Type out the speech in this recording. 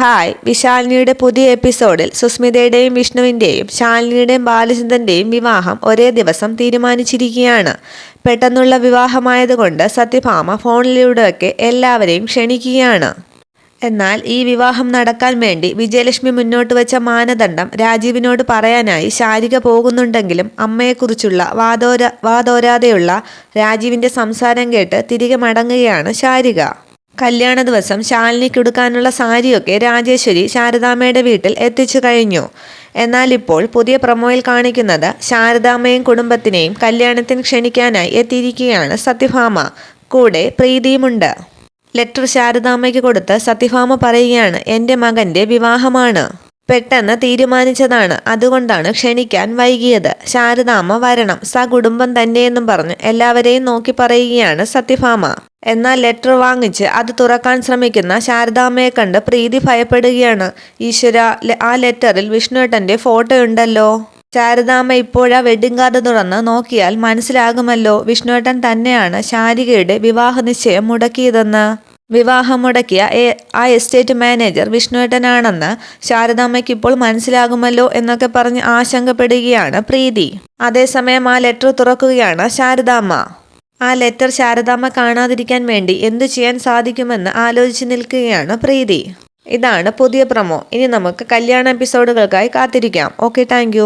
Hi. വിശാലിനിയുടെ പുതിയ എപ്പിസോഡിൽ സുസ്മിതയുടെയും വിഷ്ണുവിന്റെയും ശാലിനിയുടെയും ബാലചന്ദ്രന്റെയും വിവാഹം ഒരേ ദിവസം തീരുമാനിച്ചിരിക്കുകയാണ്. പെട്ടെന്നുള്ള വിവാഹമായതുകൊണ്ട് സത്യഭാമ ഫോണിലൂടെയൊക്കെ എല്ലാവരെയും ക്ഷണിക്കുകയാണ്. എന്നാൽ ഈ വിവാഹം നടക്കാൻ വേണ്ടി വിജയലക്ഷ്മി മുന്നോട്ട് വെച്ച മാനദണ്ഡം രാജീവിനോട് പറയാനായി ശാരിക പോകുന്നുണ്ടെങ്കിലും അമ്മയെക്കുറിച്ചുള്ള വാദോരാ വാദോരാതെയുള്ള രാജീവിന്റെ സംസാരം കേട്ട് തിരികെ മടങ്ങുകയാണ് ശാരിക. കല്യാണ ദിവസം ശാലിനിക്ക് ഉടുക്കാനുള്ള സാരിയൊക്കെ രാജേശ്വരി ശാരദാമ്മയുടെ വീട്ടിൽ എത്തിച്ചു കഴിഞ്ഞു. എന്നാൽ ഇപ്പോൾ പുതിയ പ്രൊമോയിൽ കാണിക്കുന്നത് ശാരദാമ്മയും കുടുംബത്തിനെയും കല്യാണത്തിന് ക്ഷണിക്കാനായി എത്തിയിരിക്കുകയാണ് സത്യഭാമ. കൂടെ പ്രീതിയുമുണ്ട്. ലെറ്റർ ശാരദാമ്മയ്ക്ക് കൊടുത്ത് സത്യഭാമ പറയുകയാണ് എന്റെ മകന്റെ വിവാഹമാണ്. പെട്ടെന്ന് തീരുമാനിച്ചതാണ്. അതുകൊണ്ടാണ് ക്ഷണിക്കാൻ വൈകിയത്. ശാരദാമ്മ വരണം. സകുടുംബം തന്നെയെന്നും പറഞ്ഞ് എല്ലാവരെയും നോക്കി പറയുകയാണ് സത്യഭാമ. എന്നാൽ ലെറ്റർ വാങ്ങിച്ച് അത് തുറക്കാൻ ശ്രമിക്കുന്ന ശാരദാമ്മയെ കണ്ട് പ്രീതി ഭയപ്പെടുകയാണ്. ഈശ്വര ആ ലെറ്ററിൽ വിഷ്ണുവേട്ടന്റെ ഫോട്ടോ ഉണ്ടല്ലോ ശാരദാമ്മ ഇപ്പോഴാ വെഡിങ് കാർഡ് തുറന്ന് നോക്കിയാൽ മനസ്സിലാകുമല്ലോ. വിഷ്ണുവേട്ടൻ തന്നെയാണ് ശാരികയുടെ വിവാഹ നിശ്ചയം മുടക്കിയതെന്ന്. വിവാഹം മുടക്കിയ ആ എസ്റ്റേറ്റ് മാനേജർ വിഷ്ണുവേട്ടനാണെന്ന് ശാരദാമ്മയ്ക്ക് ഇപ്പോൾ മനസ്സിലാകുമല്ലോ എന്നൊക്കെ പറഞ്ഞ് ആശങ്കപ്പെടുകയാണ് പ്രീതി. അതേസമയം ആ ലെറ്റർ തുറക്കുകയാണ് ശാരദാമ്മ. ആ ലെറ്റർ ശാരദാമ്മ കാണാതിരിക്കാൻ വേണ്ടി എന്തു ചെയ്യാൻ സാധിക്കുമെന്ന് ആലോചിച്ച് നിൽക്കുകയാണ് പ്രീതി. ഇതാണ് പുതിയ പ്രമോ. ഇനി നമുക്ക് കല്യാണ എപ്പിസോഡുകൾക്കായി കാത്തിരിക്കാം. Okay thank